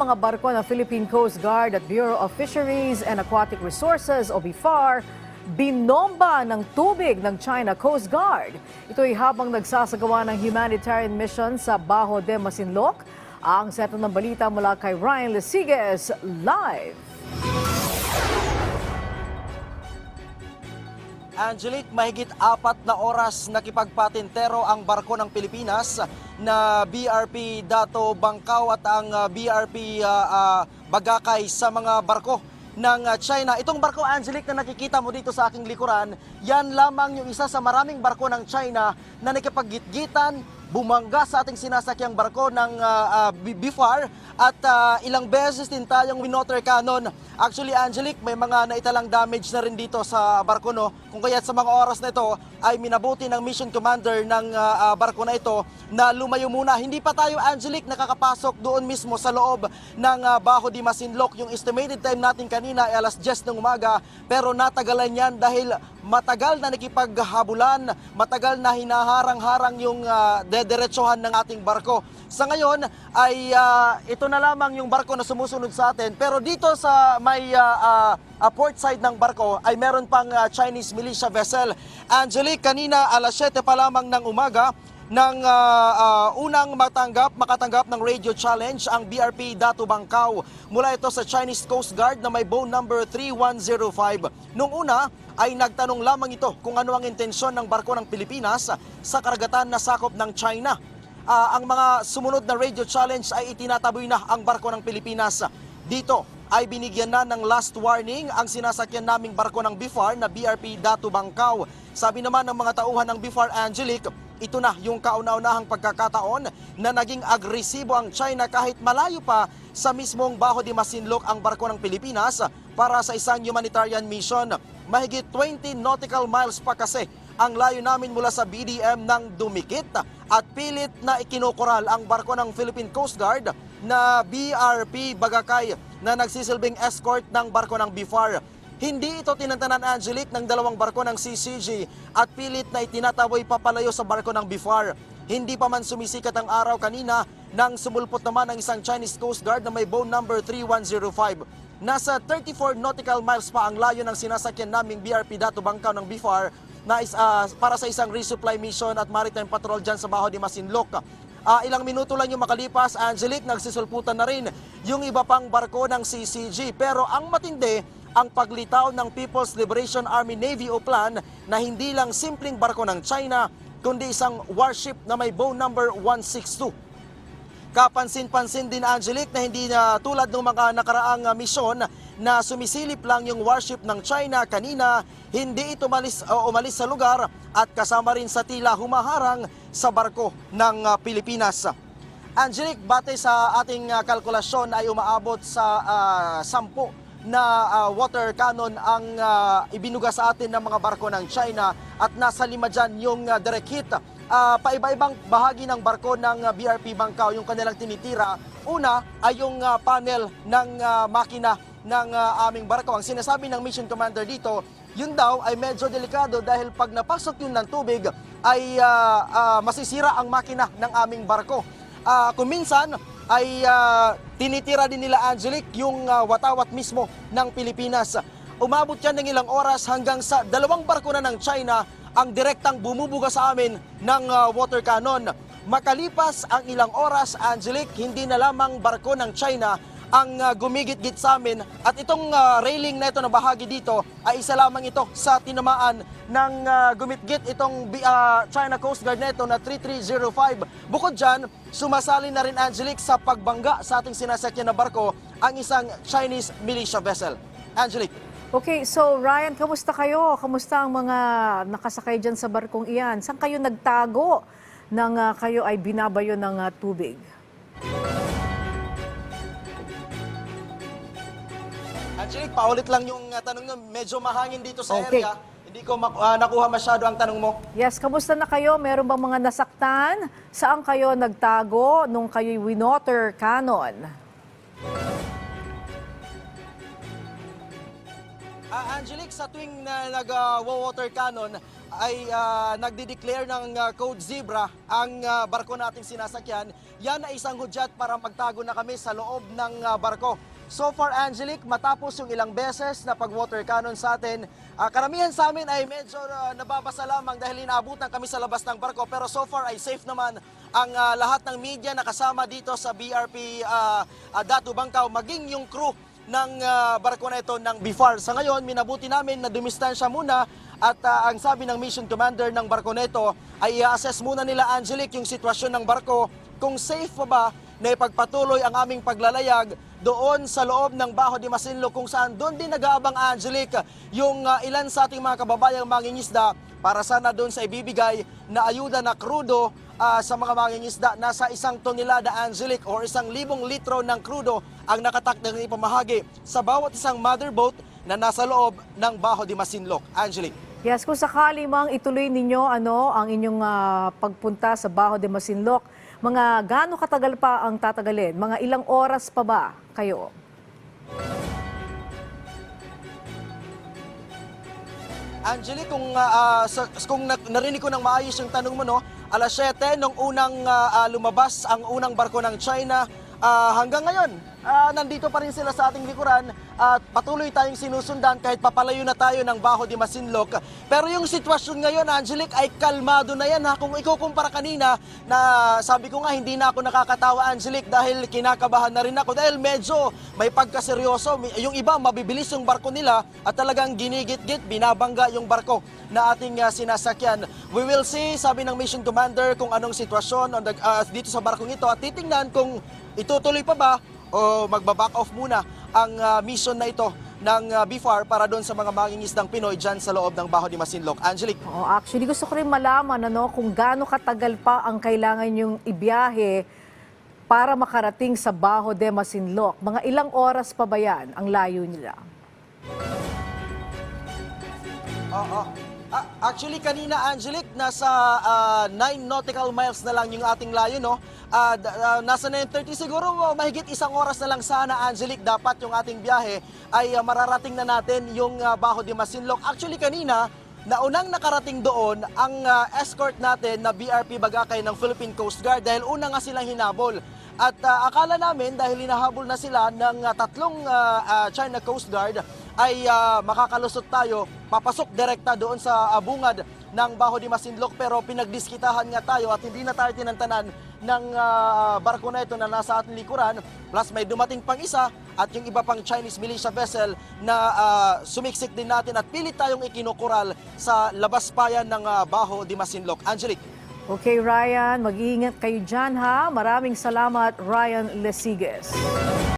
mga barko ng Philippine Coast Guard at Bureau of Fisheries and Aquatic Resources o BIFAR binomba ng tubig ng China Coast Guard. Ito ay habang nagsasagawa ng humanitarian mission sa Bajo de Masinloc. Ang seto ng balita mula kay Ryan Lesiges live. Angelique, mahigit apat na oras nakipagpatintero ang barko ng Pilipinas na BRP Dato Bangkaw at ang uh, BRP uh, uh, Bagakay sa mga barko ng China. Itong barko, Angelique, na nakikita mo dito sa aking likuran, yan lamang yung isa sa maraming barko ng China na nakipaggitgitan, bumangga sa ating sinasakyang barko ng uh, uh, BIFAR at uh, ilang beses din tayong winotter cannon. Actually, Angelique, may mga naitalang damage na rin dito sa barko no. Kung kaya sa mga oras na ito ay minabuti ng mission commander ng uh, barko na ito na lumayo muna. Hindi pa tayo, Angelique, nakakapasok doon mismo sa loob ng uh, Bajo di Masinloc. Yung estimated time natin kanina ay alas 10 ng umaga pero natagalan yan dahil matagal na nakipaghabulan, matagal na hinaharang-harang yung uh, dederetsohan ng ating barko. Sa ngayon ay uh, ito na lamang yung barko na sumusunod sa atin pero dito sa may uh, uh, port side ng barko ay meron pang uh, Chinese militia vessel. Angelique, kanina alas 7 pa lamang ng umaga nang uh, uh, unang matanggap, makatanggap ng radio challenge ang BRP Dato Bangkaw mula ito sa Chinese Coast Guard na may bow number 3105. Nung una ay nagtanong lamang ito kung ano ang intensyon ng barko ng Pilipinas sa karagatan na sakop ng China. Ah, ang mga sumunod na radio challenge ay itinataboy na ang barko ng Pilipinas. Dito ay binigyan na ng last warning ang sinasakyan naming barko ng BIFAR na BRP Datu Bangkaw. Sabi naman ng mga tauhan ng BIFAR Angelic, ito na yung kauna-unahang pagkakataon na naging agresibo ang China kahit malayo pa sa mismong Baho de Masinloc ang barko ng Pilipinas para sa isang humanitarian mission. Mahigit 20 nautical miles pa kasi ang layo namin mula sa BDM ng dumikit at pilit na ikinukural ang barko ng Philippine Coast Guard na BRP Bagakay na nagsisilbing escort ng barko ng BIFAR. Hindi ito tinantanan Angelique ng dalawang barko ng CCG at pilit na itinataboy papalayo sa barko ng BIFAR. Hindi pa man sumisikat ang araw kanina nang sumulpot naman ang isang Chinese Coast Guard na may bow number 3105. Nasa 34 nautical miles pa ang layo ng sinasakyan naming BRP Dato Bangkaw ng BIFAR na is, ah, para sa isang resupply mission at maritime patrol dyan sa Baho de Masinloc. Ah, ilang minuto lang yung makalipas, Angelique, nagsisulputan na rin yung iba pang barko ng CCG. Pero ang matindi, ang paglitaw ng People's Liberation Army Navy o plan na hindi lang simpleng barko ng China, kundi isang warship na may bow number 162. Kapansin-pansin din Angelique na hindi na tulad ng mga nakaraang uh, misyon na sumisilip lang yung warship ng China kanina, hindi ito umalis, o umalis sa lugar at kasama rin sa tila humaharang sa barko ng uh, Pilipinas. Angelique, batay sa ating uh, kalkulasyon ay umaabot sa uh, sampu na uh, water cannon ang uh, ibinuga sa atin ng mga barko ng China at nasa lima dyan yung uh, direct hit uh, paiba-ibang bahagi ng barko ng BRP Bangkaw yung kanilang tinitira. Una ay yung uh, panel ng uh, makina ng uh, aming barko. Ang sinasabi ng mission commander dito, yun daw ay medyo delikado dahil pag napasok yun ng tubig ay uh, uh, masisira ang makina ng aming barko. Uh, kung minsan ay uh, tinitira din nila Angelic yung uh, watawat mismo ng Pilipinas. Umabot yan ng ilang oras hanggang sa dalawang barko na ng China ang direktang bumubuga sa amin ng uh, water cannon. Makalipas ang ilang oras, Angelic, hindi na lamang barko ng China ang uh, gumigit-git sa amin at itong uh, railing na ito na bahagi dito ay isa lamang ito sa tinamaan ng uh, gumitgit itong uh, China Coast Guard na ito na 3305. Bukod dyan, sumasali na rin Angelic sa pagbangga sa ating sinasakyan na barko ang isang Chinese militia vessel. Angelic. Okay, so Ryan, kamusta kayo? Kamusta ang mga nakasakay dyan sa barkong iyan? Saan kayo nagtago nang ah, kayo ay binabayo ng ah, tubig? Angelique, paulit lang yung uh, tanong nyo. Medyo mahangin dito sa Okay. area. Hindi ko uh, nakuha masyado ang tanong mo. Yes, kamusta na kayo? Meron bang mga nasaktan? Saan kayo nagtago nung kayo'y winotter cannon? Ah, Angelique, sa tuwing na nag-water cannon, ay ah, nagde-declare ng ah, Code Zebra ang ah, barko nating sinasakyan, yan ay isang hudyat para magtago na kami sa loob ng ah, barko. So far, Angelic, matapos yung ilang beses na pag-water cannon sa atin, ah, karamihan sa amin ay medyo ah, nababasa lamang dahil inaabutan kami sa labas ng barko. Pero so far ay safe naman ang ah, lahat ng media na kasama dito sa BRP ah, ah, Datu Bangkaw, maging yung crew ng ah, barko na ito ng BIFAR. Sa ngayon, minabuti namin na dumistansya muna at ah, ang sabi ng mission commander ng barko na ito ay i-assess muna nila Angelic yung sitwasyon ng barko kung safe pa ba na ipagpatuloy ang aming paglalayag doon sa loob ng Baho de Masinloc kung saan doon din nag-aabang Angelic yung ah, ilan sa ating mga kababayang mangingisda para sana doon sa ibibigay na ayuda na krudo ah, sa mga mangingisda nasa isang tonelada Angelic or isang libong litro ng krudo ang nakatakdang ipamahagi sa bawat isang mother boat na nasa loob ng Baho de Masinloc. Angelic. Yes, kung sakali mang ituloy ninyo ano ang inyong ah, pagpunta sa Baho de Masinloc, mga gaano katagal pa ang tatagalin? Mga ilang oras pa ba kayo? Angelic, kung, ah, sa, kung na- narinig ko ng maayos yung tanong mo, no, alas 7 nung unang ah, lumabas ang unang barko ng China, ah, hanggang ngayon, ah, nandito pa rin sila sa ating likuran at patuloy tayong sinusundan kahit papalayo na tayo ng Baho de Masinloc. Pero yung sitwasyon ngayon, Angelic, ay kalmado na yan. Ha? Kung ikukumpara kanina, na sabi ko nga, hindi na ako nakakatawa, Angelic, dahil kinakabahan na rin ako. Dahil medyo may pagkaseryoso. Yung iba, mabibilis yung barko nila at talagang ginigit-git, binabangga yung barko na ating ah, sinasakyan. We will see, sabi ng mission commander, kung anong sitwasyon on the- ah, dito sa barkong ito at titingnan kung itutuloy pa ba o magbaback off muna ang ah, mission na ito ng ah, BFAR para doon sa mga mangingisdang Pinoy dyan sa loob ng Baho de Masinloc. Angelic. Oo, actually gusto ko rin malaman ano kung gaano katagal pa ang kailangan yung ibiyahe para makarating sa Baho de Masinloc. Mga ilang oras pa ba yan ang layo nila? Oo. Ah, actually, kanina, Angelic, nasa 9 nautical miles na lang yung ating layo, no? Ah, d- ah, nasa 9.30 siguro, oh, mahigit isang oras na lang sana, Angelic, dapat yung ating biyahe ay ah, mararating na natin yung ah, Baho de Masinloc. Actually, kanina, naunang nakarating doon ang ah, escort natin na BRP Bagakay ng Philippine Coast Guard dahil una nga silang hinabol. At ah, akala namin dahil hinahabol na sila ng ah, tatlong ah, ah, China Coast Guard ay ah, makakalusot tayo, papasok direkta doon sa ah, bungad ng Baho de Masinloc pero pinagdiskitahan nga tayo at hindi na tayo tinantanan ng ah, barko na ito na nasa ating likuran plus may dumating pang isa at yung iba pang Chinese militia vessel na ah, sumiksik din natin at pilit tayong ikinukural sa labas payan ng ah, Baho de Masinloc. Angelique. Okay, Ryan, mag-iingat kayo dyan ha. Maraming salamat, Ryan Lesiges.